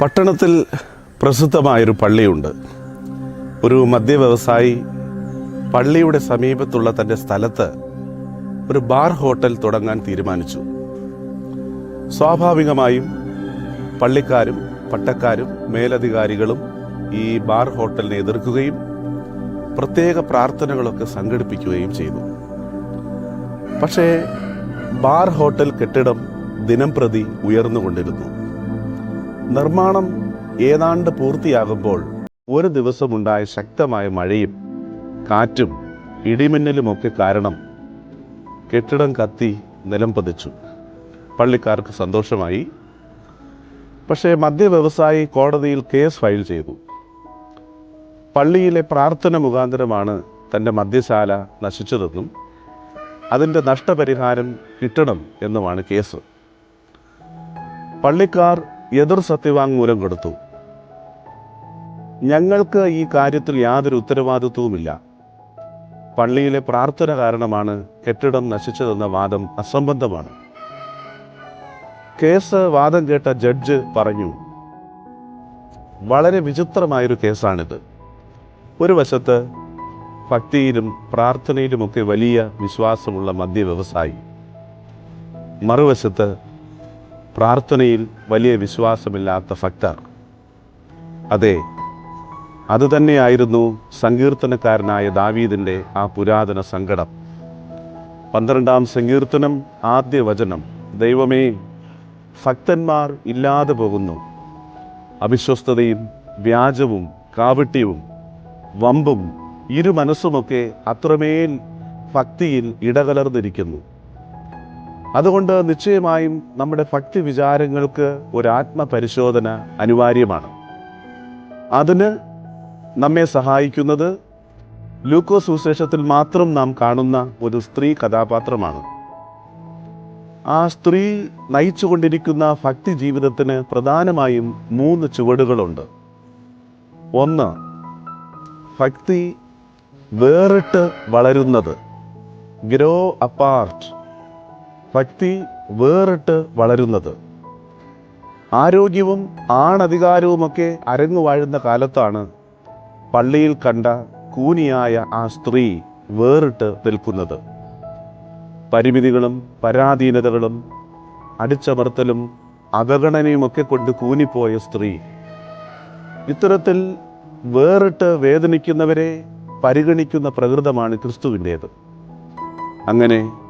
പട്ടണത്തിൽ പ്രസിദ്ധമായൊരു പള്ളിയുണ്ട്. ഒരു മദ്യവ്യവസായി പള്ളിയുടെ സമീപത്തുള്ള തന്റെ സ്ഥലത്ത് ഒരു ബാർ ഹോട്ടൽ തുടങ്ങാൻ തീരുമാനിച്ചു. സ്വാഭാവികമായും പള്ളിക്കാരും പട്ടക്കാരും മേലധികാരികളും ഈ ബാർ ഹോട്ടലിനെ എതിർക്കുകയും പ്രത്യേക പ്രാർത്ഥനകളൊക്കെ സംഘടിപ്പിക്കുകയും ചെയ്തു. പക്ഷേ ബാർ ഹോട്ടൽ കെട്ടിടം ദിനം പ്രതി ഉയർന്നുകൊണ്ടിരുന്നു. നിർമ്മാണം ഏതാണ്ട് പൂർത്തിയാകുമ്പോൾ ഒരു ദിവസമുണ്ടായ ശക്തമായ മഴയും കാറ്റും ഇടിമിന്നലുമൊക്കെ കാരണം കെട്ടിടം കത്തി നിലം പതിച്ചു. പള്ളിക്കാർക്ക് സന്തോഷമായി. പക്ഷേ മദ്യവ്യവസായി കോടതിയിൽ കേസ് ഫയൽ ചെയ്തു. പള്ളിയിലെ പ്രാർത്ഥന മുഖാന്തരമാണ് തന്റെ മദ്യശാല നശിച്ചതെന്നും അതിന്റെ നഷ്ടപരിഹാരം കിട്ടണം എന്നുമാണ് കേസ്. പള്ളിക്കാർ എതിർ സത്യവാങ്മൂലം കൊടുത്തു. ഞങ്ങൾക്ക് ഈ കാര്യത്തിൽ യാതൊരു ഉത്തരവാദിത്വവുമില്ല. പള്ളിയിലെ പ്രാർത്ഥന കാരണമാണ് കെട്ടിടം നശിച്ചതെന്ന വാദം അസംബന്ധമാണ്. കേസ് വാദം കേട്ട ജഡ്ജ് പറഞ്ഞു വളരെ വിചിത്രമായൊരു കേസാണിത്. ഒരു വശത്ത് ഭക്തിയിലും പ്രാർത്ഥനയിലുമൊക്കെ വലിയ വിശ്വാസമുള്ള മദ്യവ്യവസായി. മറുവശത്ത് പ്രാർത്ഥനയിൽ വലിയ വിശ്വാസമില്ലാത്ത ഭക്തർ. അതെ അതുതന്നെയായിരുന്നു സങ്കീർത്തനക്കാരനായ ദാവീദിന്റെ ആ പുരാതന സങ്കടം. പന്ത്രണ്ടാം സങ്കീർത്തനം ആദ്യ വചനം ദൈവമേ ഭക്തന്മാർ ഇല്ലാതെ പോകുന്നു. അവിശ്വസ്തതയും വ്യാജവും കാവട്യവും വമ്പും ഇരു മനസ്സുമൊക്കെ അത്രമേൽ ഭക്തിയിൽ ഇടകലർന്നിരിക്കുന്നു. അതുകൊണ്ട് നിശ്ചയമായും നമ്മുടെ ഭക്തി വിചാരങ്ങൾക്ക് ഒരു ആത്മപരിശോധന അനിവാര്യമാണ്. അതിന് നമ്മെ സഹായിക്കുന്നത് ലൂക്കോ സുശേഷത്തിൽ മാത്രം നാം കാണുന്ന ഒരു സ്ത്രീ കഥാപാത്രമാണ്. ആ സ്ത്രീ നയിച്ചുകൊണ്ടിരിക്കുന്ന ഭക്തി ജീവിതത്തിന് പ്രധാനമായും മൂന്ന് ചുവടുകളുണ്ട്. ഒന്ന് ഭക്തി വേറിട്ട് വളരുന്നത്. ഗ്രോ അപ്പാർട്ട് ഭക്തി വേറിട്ട് വളരുന്നത്. ആരോഗ്യവും ആണധികാരവുമൊക്കെ അരങ്ങു വാഴുന്ന കാലത്താണ് പള്ളിയിൽ കണ്ട കൂനിയായ ആ സ്ത്രീ വേറിട്ട് നിൽക്കുന്നത്. പരിമിതികളും പരാധീനതകളും അടിച്ചമർത്തലും അവഗണനയുമൊക്കെ കൊണ്ട് കൂനിപ്പോയ സ്ത്രീ. ഇത്തരത്തിൽ വേറിട്ട് വേദനിക്കുന്നവരെ പരിഗണിക്കുന്ന പ്രകൃതമാണ് ക്രിസ്തുവിന്റേത്. അങ്ങനെ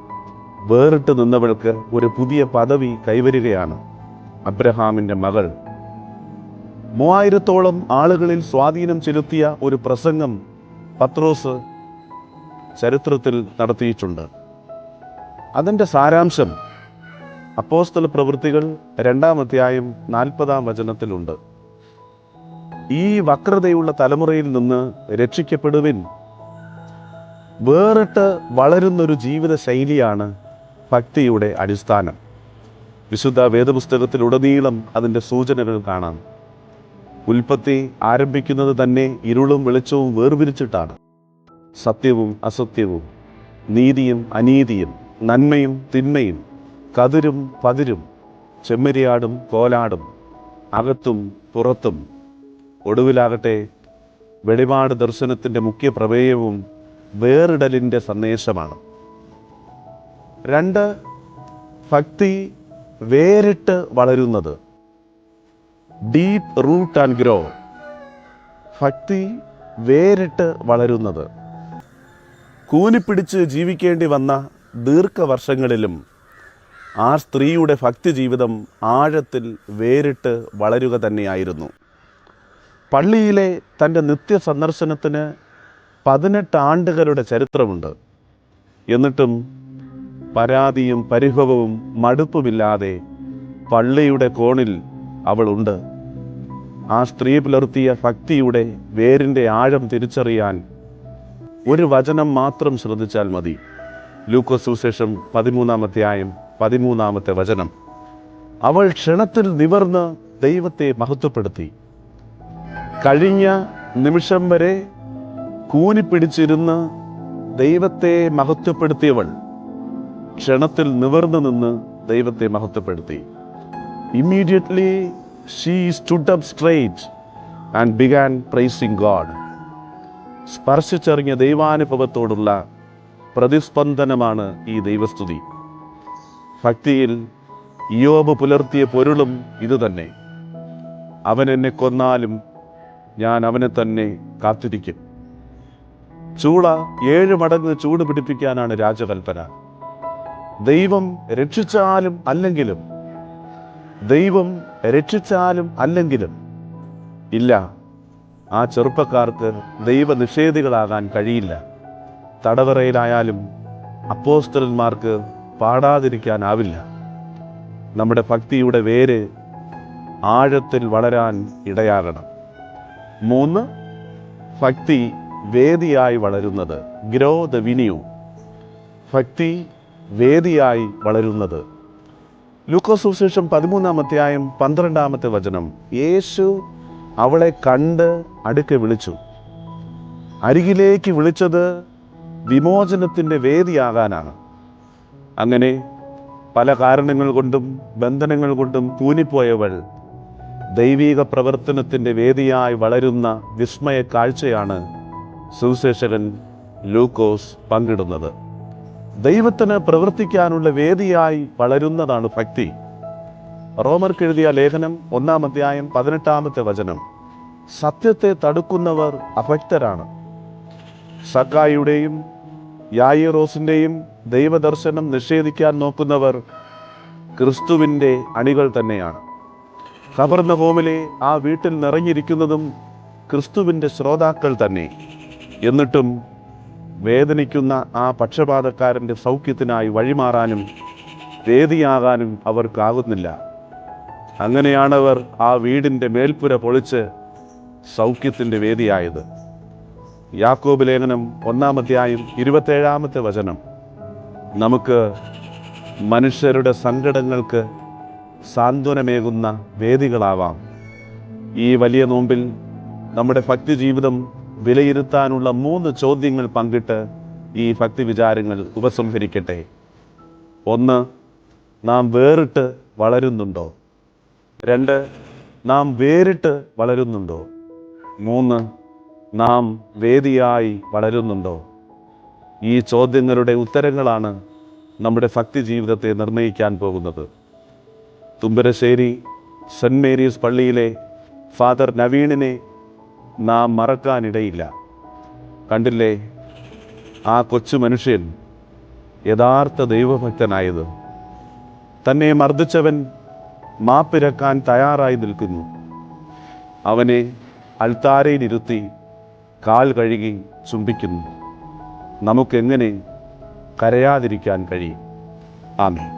വേറിട്ട് നിന്നവൾക്ക് ഒരു പുതിയ പദവി കൈവരികയാണ് അബ്രഹാമിന്റെ മകൾ. മൂവായിരത്തോളം ആളുകളിൽ സ്വാധീനം ചെലുത്തിയ ഒരു പ്രസംഗം പത്രോസ് ചരിത്രത്തിൽ നടത്തിയിട്ടുണ്ട്. അതിന്റെ സാരാംശം അപ്പോസ്തല പ്രവൃത്തികൾ രണ്ടാം അധ്യായം നാൽപ്പതാം വചനത്തിലുണ്ട്. ഈ വക്രതയുള്ള തലമുറയിൽ നിന്ന് രക്ഷിക്കപ്പെടുവിൻ. വേറിട്ട് വളരുന്നൊരു ജീവിത ശൈലിയാണ് ഭക്തിയുടെ അടിസ്ഥാനം. വിശുദ്ധ വേദപുസ്തകത്തിലുടനീളം അതിന്റെ സൂചനകൾ കാണാം. ഉൽപ്പത്തി ആരംഭിക്കുന്നത് തന്നെ ഇരുളും വെളിച്ചവും വേർതിരിച്ചിട്ടാണ് സത്യവും അസത്യവും നീതിയും അനീതിയും നന്മയും തിന്മയും കതിരും പതിരും ചെമ്മരിയാടും കോലാടും അകത്തും പുറത്തും ഒടുവിലാകട്ടെ വെളിപാട് ദർശനത്തിന്റെ മുഖ്യ പ്രമേയവും വേറിടലിന്റെ സന്ദേശമാണ്. രണ്ട് ഭക്തി വേറിട്ട് വളരുന്നത്. ഡീപ്പ് റൂട്ട് ആൻഡ് ഗ്രോ ഭക്തി വേറിട്ട് വളരുന്നത്. കൂനിപ്പിടിച്ച് ജീവിക്കേണ്ടി വന്ന ദീർഘവർഷങ്ങളിലും ആ സ്ത്രീയുടെ ഭക്തി ജീവിതം ആഴത്തിൽ വേറിട്ട് വളരുക തന്നെയായിരുന്നു. പള്ളിയിലെ തന്റെ നിത്യ സന്ദർശനത്തിന് പതിനെട്ട് ആണ്ടുകളുടെ ചരിത്രമുണ്ട്. എന്നിട്ടും പരാതിയും പരിഭവവും മടുപ്പുമില്ലാതെ പള്ളിയുടെ കോണിൽ അവളുണ്ട്. ആ സ്ത്രീ പുലർത്തിയ ഭക്തിയുടെ വേരിന്റെ ആഴം തിരിച്ചറിയാൻ ഒരു വചനം മാത്രം ശ്രദ്ധിച്ചാൽ മതി. ലൂക്കോസ് സുവിശേഷം പതിമൂന്നാം അധ്യായം പതിമൂന്നാമത്തെ വചനം. അവൾ ക്ഷണത്തിൽ നിവർന്ന് ദൈവത്തെ മഹത്വപ്പെടുത്തി. കഴിഞ്ഞ നിമിഷം വരെ കൂനിപ്പിടിച്ചിരുന്ന് ദൈവത്തെ മഹത്വപ്പെടുത്തിയവൾ. ക്ഷണത്തിൽ നിവർന്നു നിന്ന് ദൈവത്തെ മഹത്വപ്പെടുത്തി. Immediately she stood up straight and began praising God സ്പർശിച്ചറിഞ്ഞ ദൈവാനുഭവത്തോടുള്ള പ്രതിസ്പന്ദനമാണ് ഈ ദൈവസ്തുതി. ഭക്തിയിൽ ഇയോബ് പുലർത്തിയ പൊരുളും ഇതുതന്നെ. അവൻ എന്നെ കൊന്നാലും ഞാൻ അവനെ തന്നെ കാത്തിരിക്കും. ചൂള ഏഴ് മടങ്ങ് ചൂട് പിടിപ്പിക്കാനാണ് രാജകൽപ്പന. ദൈവം രക്ഷിച്ചാലും അല്ലെങ്കിലും ദൈവം രക്ഷിച്ചാലും അല്ലെങ്കിലും ഇല്ല. ആ ചെറുപ്പക്കാർക്ക് ദൈവനിഷേധികളാകാൻ കഴിയില്ല. തടവറയിലായാലും അപ്പോസ്റ്റലന്മാർക്ക് പാടാതിരിക്കാനാവില്ല. നമ്മുടെ ഭക്തിയുടെ വേര് ആഴത്തിൽ വളരാൻ ഇടയാകണം. മൂന്ന് ഭക്തി വേദിയായി വളരുന്നത്. ഗ്രോ ദ വിനിയു ഭക്തി വേദിയായി വളരുന്നത്. ലൂക്കോസ് സുവിശേഷം പതിമൂന്നാം അധ്യായം പന്ത്രണ്ടാമത്തെ വചനം. യേശു അവളെ കണ്ട് അടുക്കെ വിളിച്ചു. അരികിലേക്ക് വിളിച്ചത് വിമോചനത്തിന്റെ വേദിയാകാനാണ്. അങ്ങനെ പല കാരണങ്ങൾ കൊണ്ടും ബന്ധനങ്ങൾ കൊണ്ടും കൂനിപ്പോയവൾ ദൈവീക പ്രവർത്തനത്തിന്റെ വേദിയായി വളരുന്ന വിസ്മയ കാഴ്ചയാണ് സുവിശേഷകൻ ലൂക്കോസ് പങ്കിടുന്നത്. ദൈവത്തിന് പ്രവർത്തിക്കാനുള്ള വേദിയായി വളരുന്നതാണ് ഭക്തി. റോമർക്ക് എഴുതിയ ലേഖനം ഒന്നാം അധ്യായം പതിനെട്ടാമത്തെ വചനം. സത്യത്തെ തടുക്കുന്നവർ അഭക്തരാണ്. സക്കായിയുടെയും യായിറോസിന്റെയും ദൈവദർശനം നിഷേധിക്കാൻ നോക്കുന്നവർ ക്രിസ്തുവിന്റെ അണികൾ തന്നെയാണ്. കവർന്ന ഹോമിലെ ആ വീട്ടിൽ നിറഞ്ഞിരിക്കുന്നതും ക്രിസ്തുവിന്റെ ശ്രോതാക്കൾ തന്നെ. എന്നിട്ടും വേദനിക്കുന്ന ആ പക്ഷപാതക്കാരന്റെ സൗഖ്യത്തിനായി വഴിമാറാനും വേദിയാകാനും അവർക്കാകുന്നില്ല. അങ്ങനെയാണവർ ആ വീടിന്റെ മേൽപ്പുര പൊളിച്ച് സൗഖ്യത്തിന്റെ വേദിയായത്. യാക്കോബ് ലേഖനം ഒന്നാം അധ്യായം ഇരുപത്തേഴാമത്തെ വചനം. നമുക്ക് മനുഷ്യരുടെ സങ്കടങ്ങൾക്ക് സാന്ത്വനമേകുന്ന വേദികളാവാം. ഈ വലിയ നോമ്പിൽ നമ്മുടെ ഭക്തി ജീവിതം വിലയിരുത്താനുള്ള മൂന്ന് ചോദ്യങ്ങൾ പങ്കിട്ട് ഈ ഭക്തി വിചാരങ്ങൾ ഉപസംഹരിക്കട്ടെ. ഒന്ന് നാം വേറിട്ട് വളരുന്നുണ്ടോ? രണ്ട് നാം വേറിട്ട് വളരുന്നുണ്ടോ? മൂന്ന് നാം വേദിയായി വളരുന്നുണ്ടോ? ഈ ചോദ്യങ്ങളുടെ ഉത്തരങ്ങളാണ് നമ്മുടെ ഭക്തി ജീവിതത്തെ നിർണയിക്കാൻ പോകുന്നത്. തുമ്പരശ്ശേരി സെന്റ് മേരീസ് പള്ളിയിലെ ഫാദർ നവീണിനെ നാം മറക്കാനിടയില്ല. കണ്ടില്ലേ? ആ കൊച്ചു മനുഷ്യൻ യഥാർത്ഥ ദൈവഭക്തനായത്. തന്നെ മർദ്ദിച്ചവൻ മാപ്പിരക്കാൻ തയ്യാറായി നിൽക്കുന്നു. അവനെ അൾത്താരയിലിരുത്തി കാൽ കഴുകി ചുംബിക്കുന്നു. നമുക്കെങ്ങനെ കരയാതിരിക്കാൻ കഴിയും? ആമേ